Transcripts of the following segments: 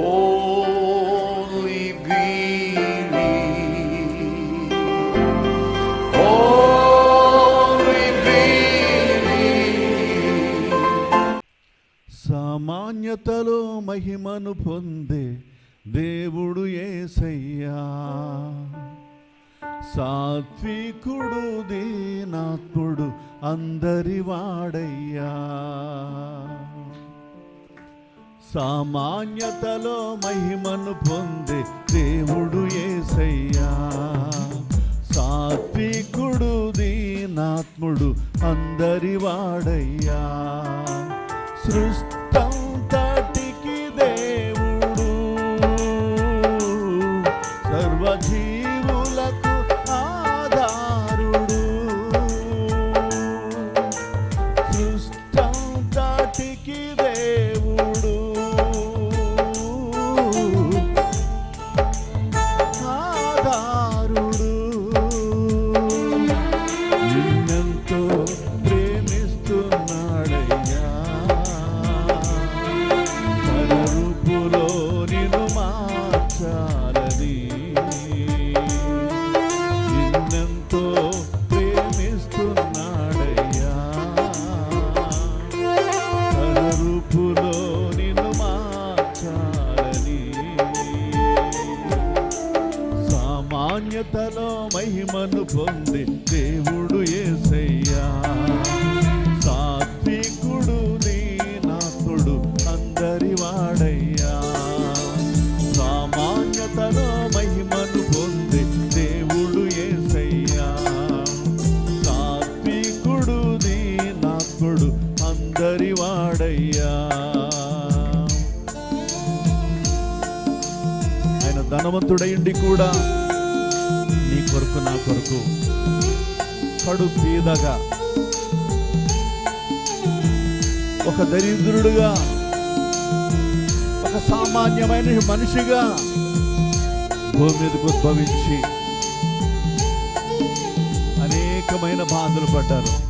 Only believe. Only believe. సామాన్యతలో మహిమను పొందే దేవుడు ఏసయ్యా సాత్వికుడు దీనాత్ముడు అందరి వాడయ్యా సామాన్యతలో మహిమను పొంది దేవుడు ఏసయ్యా. సాత్వికుడు దీనాత్ముడు అందరి వాడయ్యా సృష్టి పొంది దేవుడు ఏసయ్యా. సాత్వికుడు దీనాథుడు అందరి వాడయ్యా. సామాన్యతలో మహిమను పొంది దేవుడు ఏసయ్యా. సాత్వికుడు దీనాథుడు అందరి వాడయ్యా. ఆయన ధనవంతుడయుండి కూడా. కొరకు నా కొరకు కడు పీదగా. ఒక దరిద్రుడుగా ఒక సామాన్యమైన మనిషిగా భూమి మీదకు ఉద్భవించి అనేకమైన బాధలు పడ్డారు.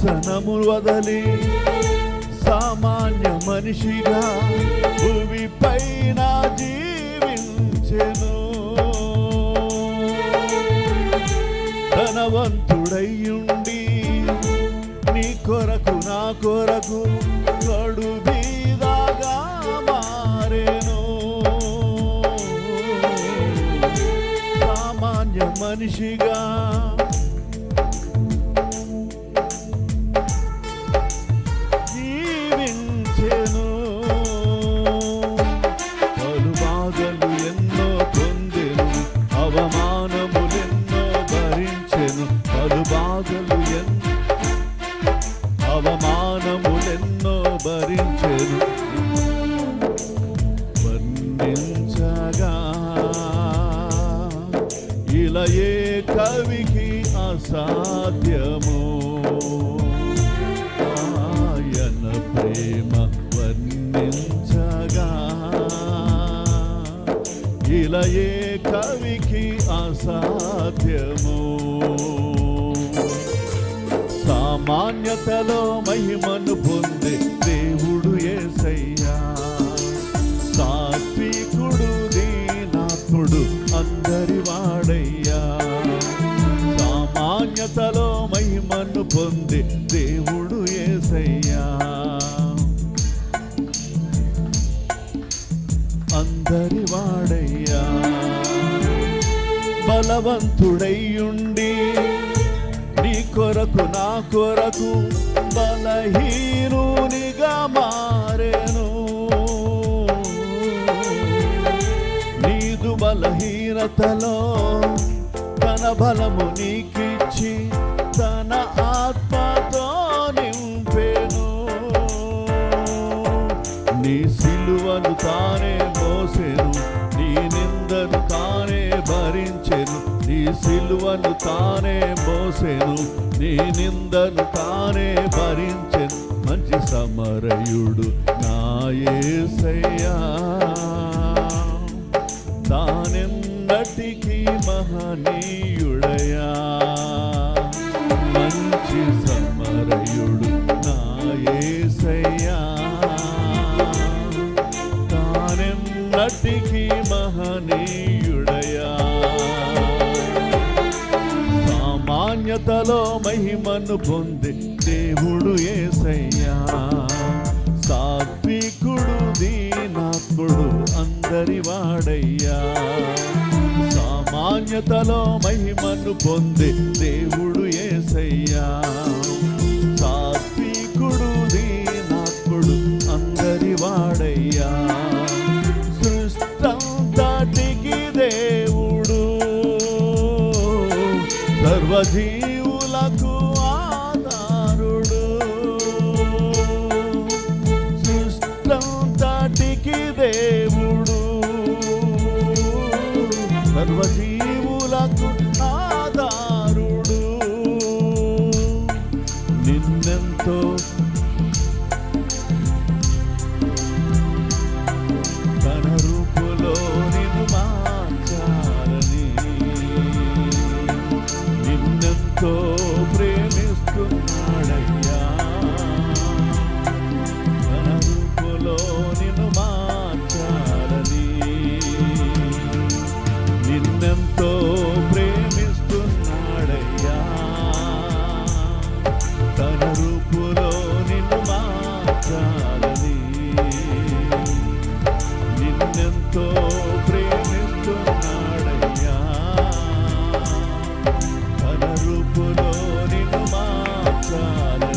సింహాసనము వదలి సామాన్య మనిషిగా భూమి పైన జీవించెను. ధనవంతుడయ్యుండి నీ కొరకు నా కొరకు కడు బీదాగా మారేను. సామాన్య మనిషిగా ఏ కవికి అసాధ్యము. ఆయన ప్రేమ వర్ణించగా. ఇలా ఏ కవికి అసాధ్యము. సామాన్యతలో మహిమను పొంది దేవుడు ఏసయ్యా అందరి వాడయ్యా. బలవంతుడయ్యుండి నీ కొరకు నా కొరకు బలహీనునిగా మారేను. నీదు బలహీనతలో తన బలము నీకిచ్చి తన ఆత్మతో నింపేను. నీ సిలువను తానే సిలువను తానే మోసెను నీ నిందను తానే భరించెను. మంచి సమరయుడు నాయసయ్యా తానెన్నటికీ మహనీయుడయా మంచి సమరయుడు నాయసయ్యా తానెన్నటికీ ఘనతలో మహిమను పొంది దేవుడు ఏసయ్యా. సాత్వికుడు దీనాత్ముడు అందరి వాడయ్యా. సామాన్యతలో మహిమను పొంది దేవుడు ఏసయ్యా. సాత్వికుడు దీనాత్ముడు అందరి వాడయ్యా. సృష్టంతటికి estou sun.